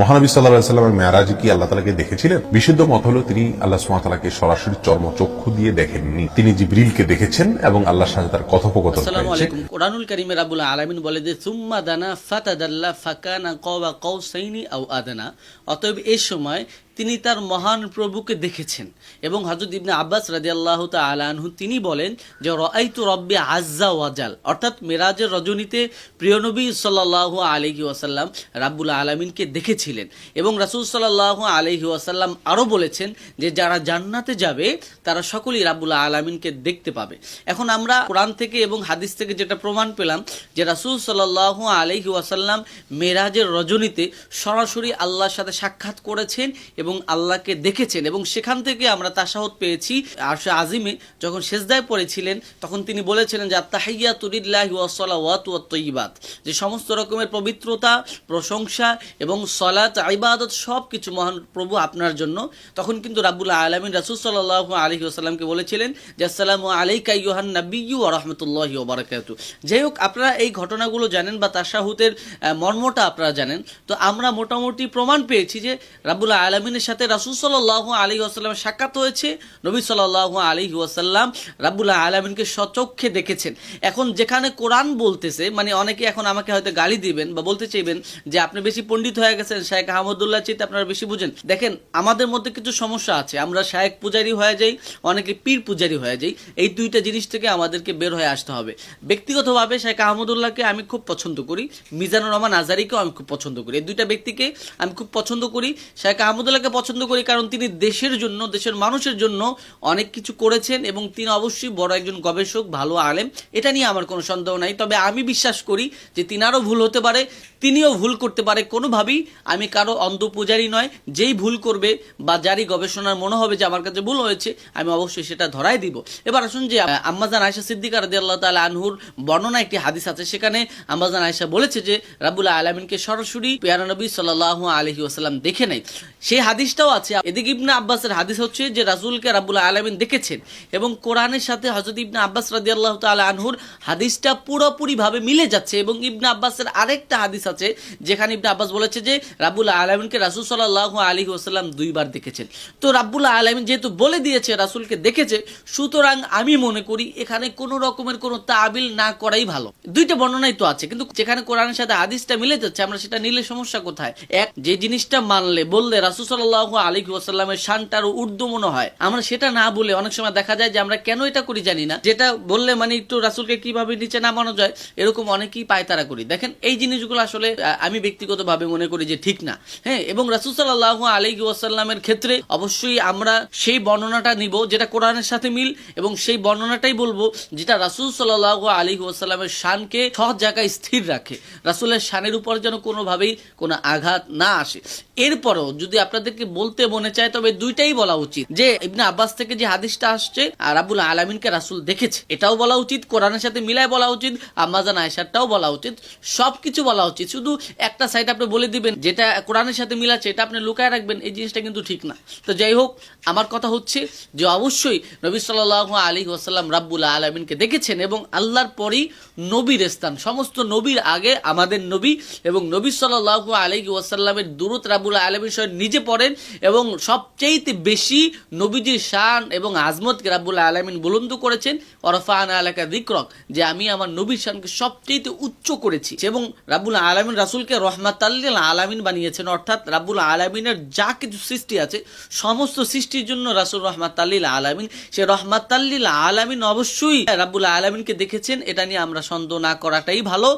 মহানবী সাল্লাহ সাল্লামের মেয়ারাজ কি আল্লাহ তালাকে দেখেছিলেন? বিশুদ্ধ মত হলো তিনি আল্লাহ সুমাতালাকে সরাসরি চর্ম চক্ষু দিয়ে দেখেননি। তিনি জিবরিলকে দেখেছেন এবং আল্লাহ সাথে তার কথোপকথন কোরআনুল কারিমের আবুল আলামিন বলে যে সুম্মা দানা ফাতাদাল্লা ফাকানা কওয়া কওসাইনি আও আদানা। অতএব এই সময় তিনি তার মহান প্রভুকে দেখেছেন। এবং হযরত ইবনে আব্বাস রাদিয়াল্লাহু তাআলা আনহু তিনি বলেন যে, রাআইতু রব্বি আজ্জা ওয়াজাল অর্থাৎ মেরাজের রজনীতে প্রিয় নবী সাল্লাল্লাহু আলাইহি ওয়াসাল্লাম রাব্বুল আলামিনকে দেখেছিলেন। এবং রাসূল সাল্লাল্লাহু আলাইহি ওয়াসাল্লাম আরও বলেছেন যে, যারা জান্নাতে যাবে, তারা সকলেই রাব্বুল আলামিনকে দেখতে পাবে। এখন আমরা কোরআন থেকে এবং হাদিস থেকে যেটা প্রমাণ পেলাম যে, রাসূল সাল্লাল্লাহু আলাইহি ওয়াসাল্লাম মেরাজের রজনীতে সরাসরি আল্লাহর সাথে সাক্ষাৎ করেছেন এবং আল্লাহকে দেখেছেন এবং সেখান থেকে আমরা তাসাহত পেয়েছি। আরশে আজিমে যখন সেজদায় পড়েছিলেন তখন তিনি বলেছিলেন যে আত্মাহিয়া তুরিল্লাহি ওয়াসসালাওয়াতু ওয়াত যে সমস্ত রকমের পবিত্রতা প্রশংসা এবং সলাত ইবাদত সব কিছু মহান প্রভু আপনার জন্য। তখন কিন্তু রাবুল আলামিন রাসূল সাল্লাল্লাহু আলাইহি ওয়াসাল্লামকে বলেছিলেন যে আসসালামু আলাইকা ইউহান ওয়া রাহমাতুল্লাহি ওয়া বারাকাতুহু। যাই হোক আপনারা এই ঘটনাগুলো জানেন বা আহ, মর্মটা আপনারা জানেন। তো আমরা মোটামুটি প্রমাণ পেয়েছি যে রাব্বুল আলামিনের সাথে রাসূল সাল্লাল্লাহু আলাইহি ওয়াসাল্লামের সাক্ষাৎ হয়েছে। নবী সাল্লাল্লাহু আলাইহি ওয়াসাল্লাম রাব্বুল আলামিনকে সচক্ষে দেখেছেন। এখন যেখানে কোরআন বলতেছে মানে অনেকে এখন আমাকে হয়তো গালি দিবেন বা বলতে চাইবেন যে আপনি বেশি পণ্ডিত হয়ে গেছেন, শায়েখ আহমদুল্লাহ চিতে আপনারা বেশি বুঝেন। দেখেন, আমাদের মধ্যে কিছু সমস্যা আছে। আমরা শায়েক পূজারি হয়ে যাই, অনেকে পীর পূজারি হয়ে যাই। এই দুইটা জিনিস থেকে আমাদেরকে বের হয়ে আসতে হবে। ব্যক্তিগতভাবে শায়েখ আহমদুল্লাহকে আমি খুব পছন্দ করি, মিজানুর রহমান আজারিকেও আমি খুব পছন্দ করি। এই দুইটা ব্যক্তিকে আমি খুব পছন্দ করি। শায়েখ আহমদুল্লাহকে পছন্দ করি কারণ তিনি দেশের জন্য, দেশের মানুষের জন্য অনেক কিছু করেছেন এবং তিনি অবশ্যই বড় একজন গবেষক, ভালো আলেম। এটা নিয়ে আমার কোনো সন্দেহ নাই। তবে আমি বিশ্বাস করি যে তিনারও ভুল হতে পারে, তিনিও ভুল করতে পারে। কোনোভাবেই আমি কারও অন্ধ পূজারি নয়। যেই ভুল করবে বা যারই গবেষণার মনে হবে যে আমার কাছে ভুল হয়েছে, আমি অবশ্যই সেটা ধরাই দিব। এবার আসুন যে আম্মাজান আয়সা সিদ্দিকা রাদি আল্লাহ তালা আনহুর বর্ণনা একটি হাদিস আছে। সেখানে আম্মাজান আয়সা বলেছে যে রাবুল্লাহ আলমিনকে সরাসরি পেয়ারা নবী সাল্লাহ আলহি ওসাল্লাম দেখে নেয় সেই হাদিসটাও আছে। এদিকে ইবনা আব্বাসের হাদিস হচ্ছে যে রাসুলকে রাবুল্লাহ আলমিন দেখেছেন এবং কোরআনের সাথে হজরত ইবনা আব্বাস রাদি আল্লাহ তালা আনহুর হাদিসটা পুরোপুরিভাবে মিলে যাচ্ছে এবং ইবনা আব্বাসের আরেকটা হাদিস আছে যেখানে ইবনা আব্বাস বলেছে যে রাবুল আলমিনকে রাসুল সাল্লাহ আলী ওসাল্লাম দুইবার দেখেছেন। তো রাব্বুল আলমিন যেহেতু বলে দিয়েছে, রাসুলকে দেখেছে, সুতরাং আমি মনে করি এখানে কোনো রকমের কোনো তাবিল না করাই ভালো। দুইটা বর্ণনাই তো আছে, কিন্তু যেখানে কোরআনের সাথে হাদিসটা মিলে যাচ্ছে, আমরা সেটা নিলে সমস্যা কোথায়? এক, যে জিনিসটা মানলে, বললে রাসুল সাল্লাহ আলী ওসাল্লামের শানটা আরও ঊর্ধ্ব মনে হয়। আমরা সেটা না বলে অনেক সময় দেখা যায় যে আমরা কেন এটা করি জানি না। যেটা বললে মানে একটু রাসুলকে কীভাবে নিচে নামানো যায়, এরকম অনেকেই পায়তারা করি। দেখেন, এই জিনিসগুলো আসলে আমি ব্যক্তিগতভাবে মনে করি যে ঠিক না। হ্যাঁ এবং রাসুল সাল্লাহ আলী ওয়াসাল্লামের ক্ষেত্রে অবশ্যই আমরা সেই বর্ণনাটা নিব যেটা কোরআনের সাথে মিল, এবং সেই বর্ণনাটাই বলব যেটা রাসুল সাল্লাহ আলী ওয়াসাল্লামের শানকে সহজ জায়গায় স্থির রাখে। রাসুলের শানের উপর যেন কোনোভাবেই কোনো আঘাত না আসে। এরপরও যদি আপনাদেরকে বলতে মনে চায়, তবে দুইটাই বলা উচিত। যে ইবনে আব্বাস থেকে যে হাদিসটা আসছে, আর আবুল আলমিনকে রাসুল দেখেছে, এটাও বলা উচিত, কোরআনের সাথে মিলায় বলা উচিত আম্মাজান আয়সারটাও বলা উচিত, সবকিছু বলা উচিত। শুধু একটা সাইড আপনি বলে দিবেন, যেটা কোরআনের সাথে মিলাচ্ছে, এটা আপনি লুকায় রাখবেন, এই জিনিসটা কিন্তু ঠিক না। তো যাই হোক, আমার কথা হচ্ছে যে অবশ্যই নবী সাল্লাহ আলী ওসাল্লাম রাব্বুল আলমিনকে দেখেছেন, এবং আল্লাহর পরই নবীর স্থান, সমস্ত নবীর আগে আমাদের নবী, এবং নবী সাল্লাহ আলী ওয়াসাল্লামের দূরত রাবুল আলমীর সঙ্গে নিজে পড়েন এবং সবচেয়েতে বেশি নবীজির শান এবং আজমতকে রাবুল আলমিন বুলন্দ করেছেন ওরফান আলাকা দিক্রক যে আমি আমার নবীর শানকে সবচেয়েতে উচ্চ করেছি। এবং রাবুল আলমিন রাসুলকে রহমাতাল্লিল আলামিন বানিয়েছেন, অর্থাৎ রাবুল আলমিনের যা কিছু সৃষ্টি আছে, সমস্ত সৃষ্টির জন্য রাসুল রহমাতাল্লিল আলামিন, সে রহমাতাল্লিল আলামিন অবশ্যই রাবুল আলমিনকে দেখেছেন। এটা নিয়ে আমরা সন্দেহ না করাটাই ভালো।